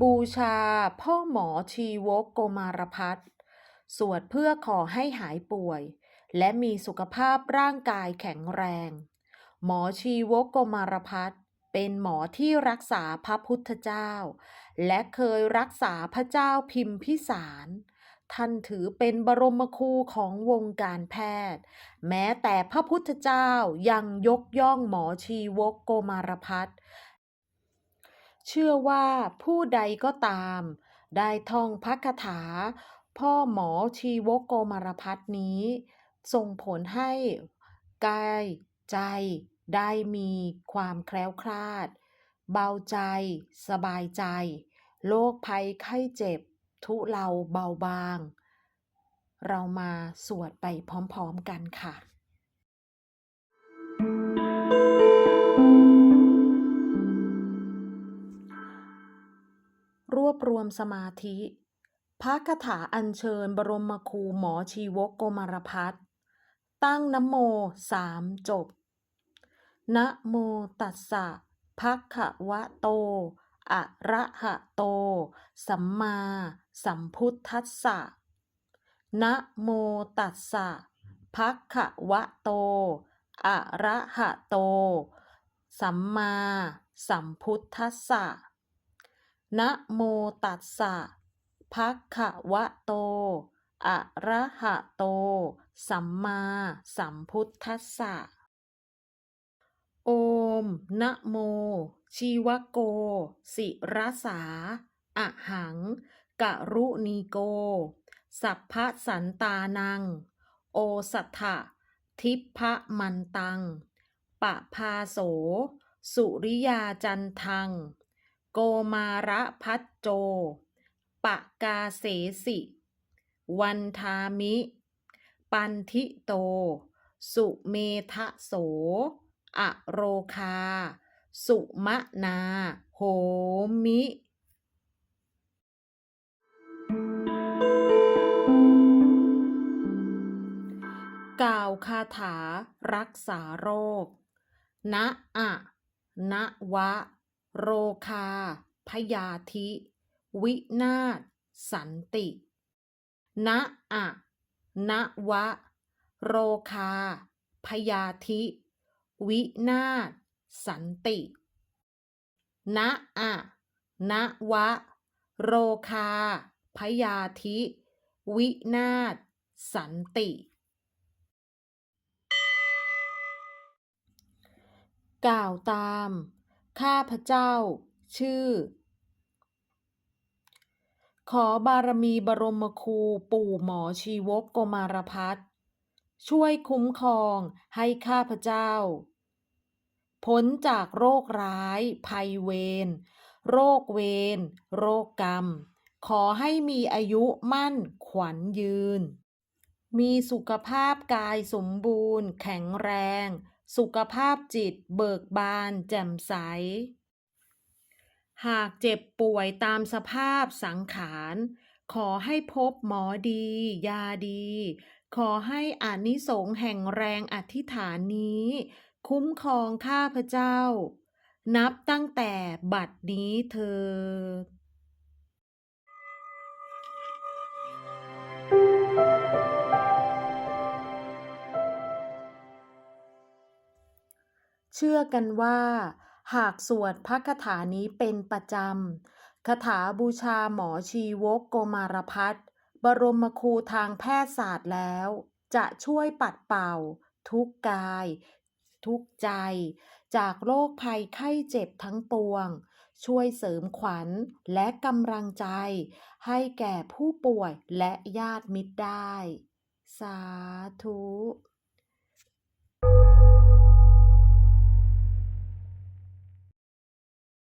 บูชาพ่อหมอชีวกโกมารพัฒสวดเพื่อขอให้หายป่วย และมีสุขภาพร่างกายแข็งแรง หมอชีวกโกมารพัฒเป็นหมอที่รักษาพระพุทธเจ้า และเคยรักษาพระเจ้าพิมพิสาร ท่านถือเป็นบรมครูของวงการแพทย์ แม้แต่พระพุทธเจ้ายังยกย่องหมอชีวกโกมารพัฒ เชื่อว่าผู้ใดก็ตาม ได้ท่องพระคาถา พ่อหมอชีวกโกมารพัฒน์นี้ ส่งผลให้กายใจได้มีความแคล้วคลาด เบาใจ สบายใจ โรคภัยไข้เจ็บ ทุเลาเบาบาง เรามาสวดไปพร้อมๆกันค่ะรว รวมสมาธิ พระคาถาอัญเชิญบรมครูหมอชีวกโกมารพัฒตั้งนโมสามจบ นะโมตัสสะภะคะวะโต อะระหะโต สัมมาสัมพุทธัสสะ นะโมตัสสะภะคะวะโต อะระหะโต สัมมาสัมพุทธัสสะ นะโมตัสสะภะคะวะโต อะระหะโต สัมมาสัมพุทธัสสะ โอม นะโม ชีวโก สิรสา อะหัง กะรุณีโก สัพพะสันตานัง โอสัทธะทิพพะมันตัง ปะพาโส สุริยาจันทัง โกมาระพัจโจ ปะกาเสสิ วันทามิ ปันทิโต สุเมทะโส อโรคา สุมะนา โหมิกล่าวคาถารักษาโรค นะอะ นะวะ โรคา พยาธิ วินาศสันตินะอะนะวะ โรคา พยาธิ วินาศสันตินะอะนะวะ โรคา พยาธิ วินาศสันติ กล่าวตาม ข้าพเจ้า ชื่อ ขอบารมีบรมครูปู่หมอชีวกโกมารพัฒช่วยคุ้มครองให้ข้าพเจ้า พ้นจากโรคร้าย ภัยเวร โรคเวร โรคกรรม ขอให้มีอายุมั่นขวัญยืน มีสุขภาพกายสมบูรณ์ แข็งแรง สุขภาพจิตเบิกบาน แจ่มใส หากเจ็บป่วยตามสภาพสังขาร ขอให้พบหมอดี ยาดี ขอให้อานิสงส์แห่งแรงอธิษฐานนี้ คุ้มครองข้าพเจ้า นับตั้งแต่บัดนี้เธอ เชื่อกันว่า หากสวดพระคาถานี้เป็นประจำคาถาบูชาหมอชีวกโกมารพัฒบรมครูทางแพทยศาสตร์แล้ว จะช่วยปัดเป่า ทุกกาย ทุกใจ จากโรคภัยไข้เจ็บทั้งปวง ช่วยเสริมขวัญและกำลังใจ ให้แก่ผู้ป่วยและญาติมิตรได้ สาธุ